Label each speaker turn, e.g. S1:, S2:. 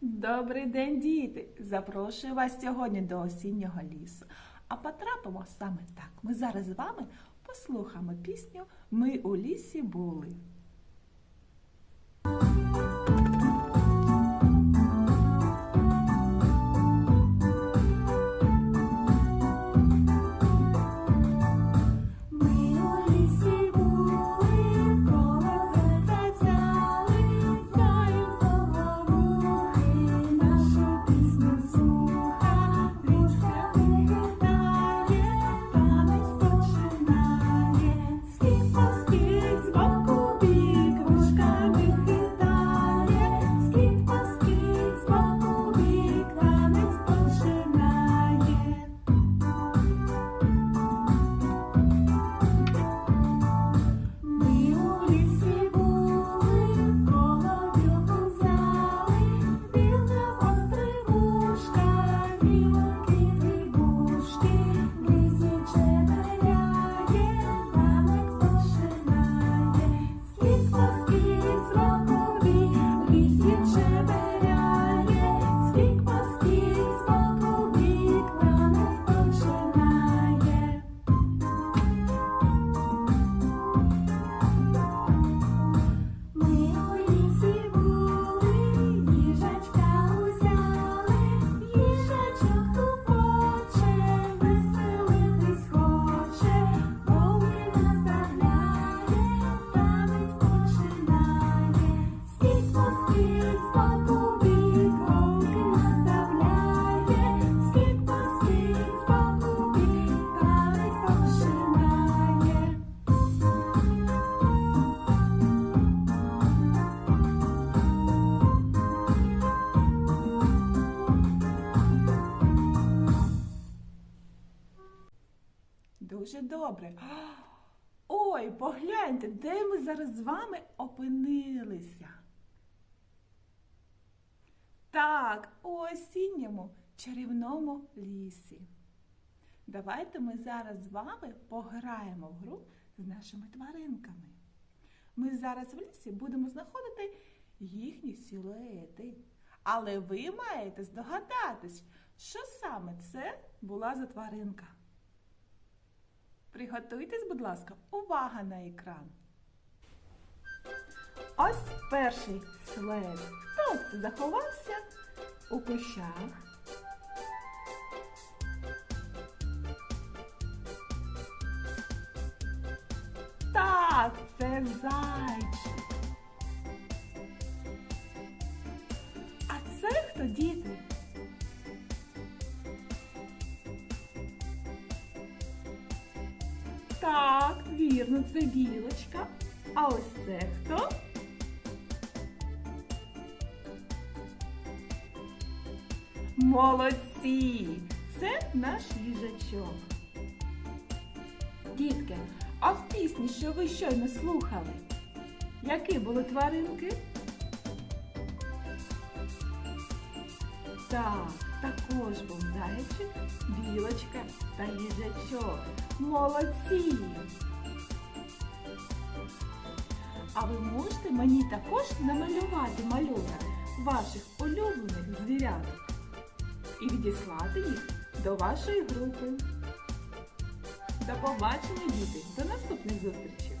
S1: Добрий день, діти! Запрошую вас сьогодні до осіннього лісу. А потрапимо саме так. Ми зараз з вами послухаємо пісню Ми у лісі були. Добре. Ой, погляньте, де ми зараз з вами опинилися. Так, у осінньому чарівному лісі. Давайте ми зараз з вами пограємо в гру з нашими тваринками. Ми зараз в лісі будемо знаходити їхні силуети. Але ви маєте здогадатись, що саме це була за тваринка. Приготуйтесь, будь ласка, увага на екран. Ось перший след. Хто це заховався у кущах? Так, це зайчик. А це хто Так, вірно, це білочка. А ось це хто? Молодці! Це наш їжачок. Дітки, а в пісні, що ви щойно слухали, які були тваринки? Так, також був зайчик, білочка та їжачок. Молодці! А ви можете мені також намалювати малюнок ваших улюблених звіряток і відіслати їх до вашої групи. До побачення, діти! До наступних зустрічей!